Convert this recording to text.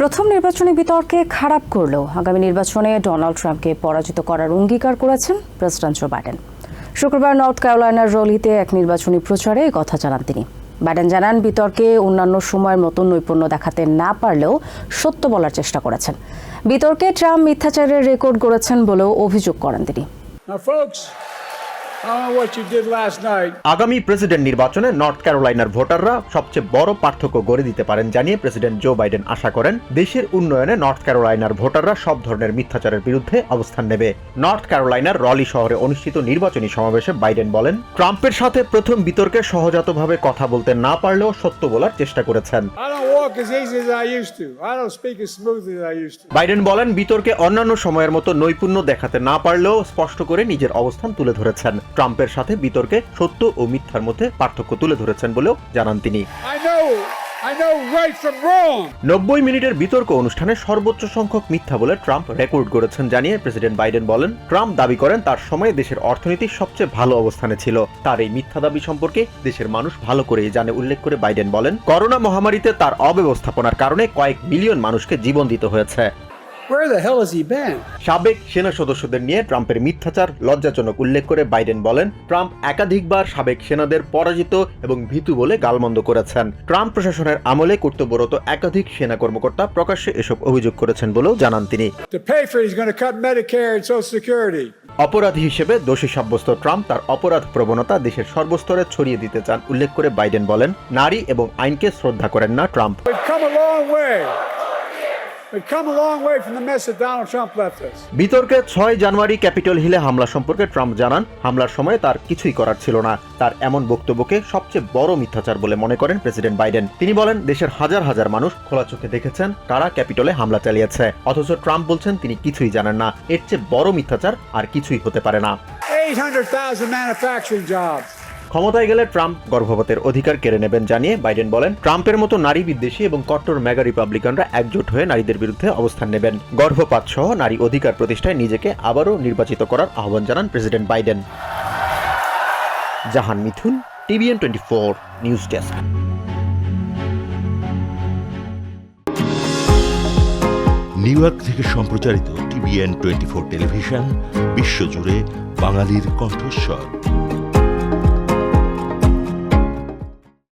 প্রথম নির্বাচনী বিতর্কে খারাপ করলেও আগামী নির্বাচনে ডোনাল্ড ট্রাম্পকে পরাজিত করার অঙ্গীকার করেছেন প্রেসিডেন্ট জো বাইডেন। শুক্রবার নর্থ ক্যারোলাইনার রলিতে এক নির্বাচনী প্রচারে কথা জানান তিনি। বাইডেন জানান, বিতর্কে অন্যান্য সময়ের মতো নৈপুণ্য দেখাতে না পারলেও সত্য বলার চেষ্টা করেছেন। বিতর্কে ট্রাম্প মিথ্যাচারের রেকর্ড গড়েছেন বলেও অভিযোগ করেন তিনি। আগামী প্রেসিডেন্ট নির্বাচনে নর্থ ক্যারোলাইনার ভোটাররা সবচেয়ে বড় পার্থক্য গড়ে দিতে পারেন জানিয়ে প্রেসিডেন্ট জো বাইডেন আশা করেন দেশের উন্নয়নে নর্থ ক্যারোলাইনার ভোটাররা সব ধরনের মিথ্যাচারের বিরুদ্ধে অবস্থান নেবে। নর্থ ক্যারোলাইনার রলি শহরে অনুষ্ঠিত নির্বাচনী সমাবেশে বাইডেন বলেন ট্রাম্পের সাথে প্রথম বিতর্কে সহজাতভাবে কথা বলতে না পারলেও সত্য বলার চেষ্টা করেছেন. বাইডেন বলেন বিতর্কে অন্যান্য সময়ের মতো নৈপুণ্য দেখাতে না পারলেও স্পষ্ট করে নিজের অবস্থান তুলে ধরেছেন। ট্রাম্পের সাথে বিতর্কে সত্য ও মিথ্যার মধ্যে পার্থক্য তুলে ধরেছেন বলেও জানান তিনি. নব্বই মিনিটের বিতর্ক অনুষ্ঠানে সর্বোচ্চ সংখ্যক মিথ্যা বলে ট্রাম্প রেকর্ড করেছেন জানিয়ে প্রেসিডেন্ট বাইডেন বলেন ট্রাম্প দাবি করেন তার সময়ে দেশের অর্থনীতি সবচেয়ে ভালো অবস্থানে ছিল। তার এই মিথ্যা দাবি সম্পর্কে দেশের মানুষ ভালো করেই জানে উল্লেখ করে বাইডেন বলেন। করোনা মহামারীতে তার অব্যবস্থাপনার কারণে কয়েক মিলিয়ন মানুষকে জীবন দিতে হয়েছে। Where the hell has he been? সাবেক সেনা সদস্যদের নিয়ে ট্রাম্পের মিথ্যাচার লজ্জাজনক উল্লেখ করে বাইডেন বলেন ট্রাম্প একাধিকবার সাবেক সেনাদের পরাজিত এবং ভীতু বলে গালমন্দ করেছেন। ট্রাম্প প্রশাসনের আমলে কর্তব্যরত একাধিক সেনা কর্মকর্তা প্রকাশ্যে এসব অভিযোগ করেছেন বলেও জানান তিনি। To pay for it, he's going to cut Medicare and Social Security. অপরাধী হিসেবে দোষী সাব্যস্ত ট্রাম্প তার অপরাধ প্রবণতা দেশের সর্বস্তরে ছড়িয়ে দিতে চান উল্লেখ করে বাইডেন বলেন। নারী এবং আইনকে শ্রদ্ধা করেন না ট্রাম্প। বিতর্কে ছয় জানুয়ারি ক্যাপিটল হিলে হামলা সম্পর্কে ট্রাম্প জানান হামলার সময় তার কিছুই করার ছিল না। তার এমন বক্তব্যকে সবচেয়ে বড় মিথ্যাচার বলে মনে করেন প্রেসিডেন্ট বাইডেন। তিনি বলেন দেশের হাজার হাজার মানুষ খোলা চোখে দেখেছেন তারা ক্যাপিটলে হামলা চালিয়েছে। অথচ ট্রাম্প বলছেন তিনি কিছুই জানেন না। এর চেয়ে বড় মিথ্যাচার আর কিছুই হতে পারে না। 800,000 manufacturing jobs. ক্ষমতায় গেলে ট্রাম্প গর্ভপাতের অধিকার কেড়ে নেবেন জানিয়ে বাইডেন বলেন, ট্রাম্পের মতো নারী বিদ্বেষী এবং কট্টর মেগা রিপাবলিকানরা একজোট হয়ে নারীদের বিরুদ্ধে অবস্থান নেবেন। গর্ভপাত সহ নারী অধিকার প্রতিষ্ঠায় নিজেকে আবারও নির্বাচিত করার আহ্বান জানান president Biden. Jahan Mithun, TVN twenty four news desk. New York থেকে সম্প্রচারিত টিভিএন টোয়েন্টি ফোর টেলিভিশন, বিশ্বজুড়ে বাঙালির কণ্ঠস্বর।